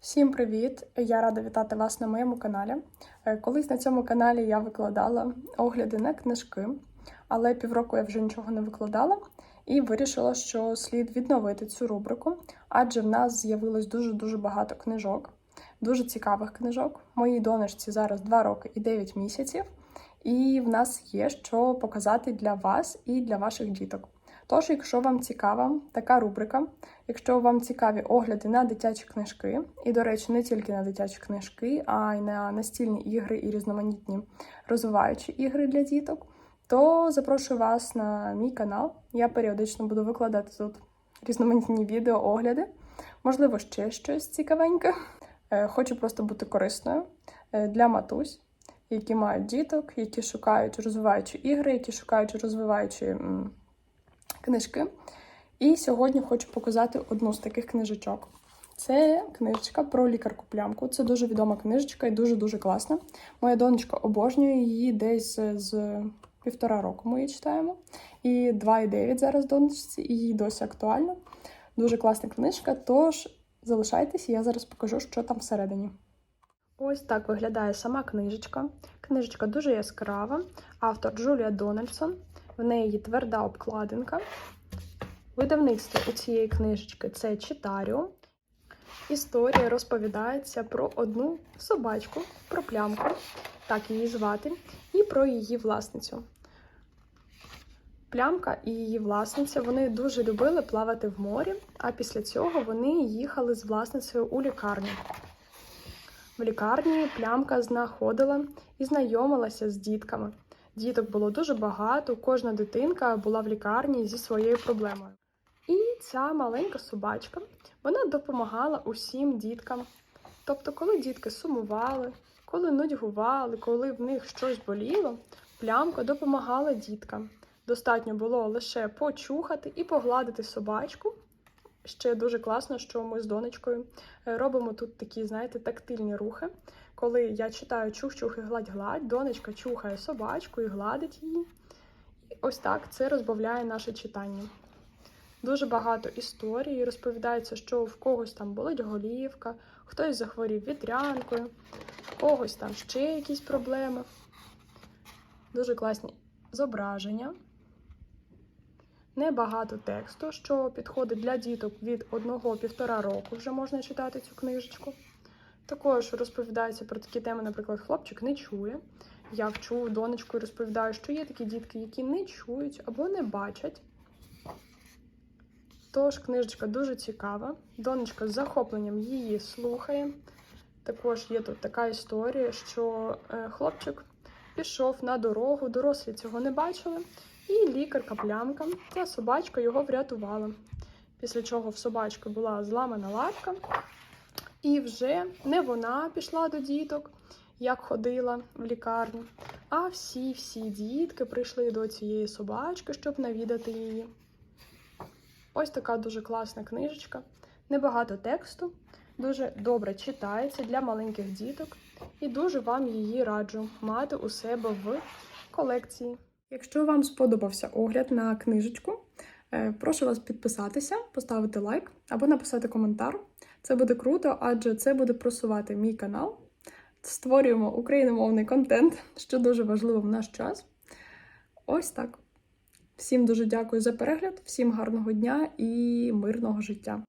Всім привіт! Я рада вітати вас на моєму каналі. Е, Колись на цьому каналі я викладала огляди на книжки, але півроку я вже нічого не викладала і вирішила, що слід відновити цю рубрику, адже в нас з'явилось дуже-дуже багато книжок, дуже цікавих книжок. Моїй донечці зараз 2 роки і 9 місяців, і в нас є що показати для вас і для ваших діток. Тож, якщо вам цікава така рубрика, якщо вам цікаві огляди на дитячі книжки, і, до речі, не тільки на дитячі книжки, а й на настільні ігри і різноманітні розвиваючі ігри для діток, то запрошую вас на мій канал. Я періодично буду викладати тут різноманітні відео, огляди, можливо, ще щось цікавеньке. Е, Хочу просто бути корисною е, для матусь, які мають діток, які шукають розвиваючі ігри, які шукають розвиваючі книжки. І сьогодні хочу показати одну з таких книжечок. Це книжечка про лікарку плямку. Це дуже відома книжечка і дуже-дуже класна. Моя донечка обожнює її десь з півтора року ми її читаємо. І 2,9 зараз донечці, і їй досі актуально. Дуже класна книжка, тож залишайтесь, я зараз покажу, що там всередині. Ось так виглядає сама книжечка. Книжечка дуже яскрава. Автор Джулія Дональдсон. В неї тверда обкладинка. Видавництво у цієї книжечки це Читаріо. Історія розповідається про одну собачку, про плямку, так її звати, і про її власницю. Плямка і її власниця вони дуже любили плавати в морі, а після цього вони їхали з власницею у лікарню. В лікарні плямка знаходила і знайомилася з дітками. Діток було дуже багато, кожна дитинка була в лікарні зі своєю проблемою. І ця маленька собачка вона допомагала усім діткам. Тобто, коли дітки сумували, коли нудьгували, коли в них щось боліло, плямка допомагала діткам. Достатньо було лише почухати і погладити собачку. Ще дуже класно, що ми з донечкою е, робимо тут такі, знаєте, тактильні рухи. Коли я читаю чух-чух і гладь-гладь, донечка чухає собачку і гладить її. І ось так це розбавляє наше читання. Дуже багато історій. Розповідається, що в когось там болить голівка, хтось захворів вітрянкою, в когось там ще якісь проблеми. Дуже класні зображення. Небагато тексту, що підходить для діток від 1-1,5 року, вже можна читати цю книжечку. Також розповідається про такі теми, наприклад, хлопчик не чує. Я вчу донечку і розповідаю, що є такі дітки, які не чують або не бачать. Тож книжечка дуже цікава. Донечка з захопленням її слухає. Також є тут така історія, що е, хлопчик пішов на дорогу, дорослі цього не бачили, і лікарка плямка та собачка його врятувала. Після чого в собачки була зламана лапка, і вже не вона пішла до діток, як ходила в лікарню, а всі-всі дітки прийшли до цієї собачки, щоб навідати її. Ось така дуже класна книжечка, небагато тексту, дуже добре читається для маленьких діток, і дуже вам її раджу мати у себе в колекції. Якщо вам сподобався огляд на книжечку, прошу вас підписатися, поставити лайк або написати коментар. Це буде круто, адже це буде просувати мій канал. Створюємо україномовний контент, що дуже важливо в наш час. Ось так. Всім дуже дякую за перегляд, всім гарного дня і мирного життя.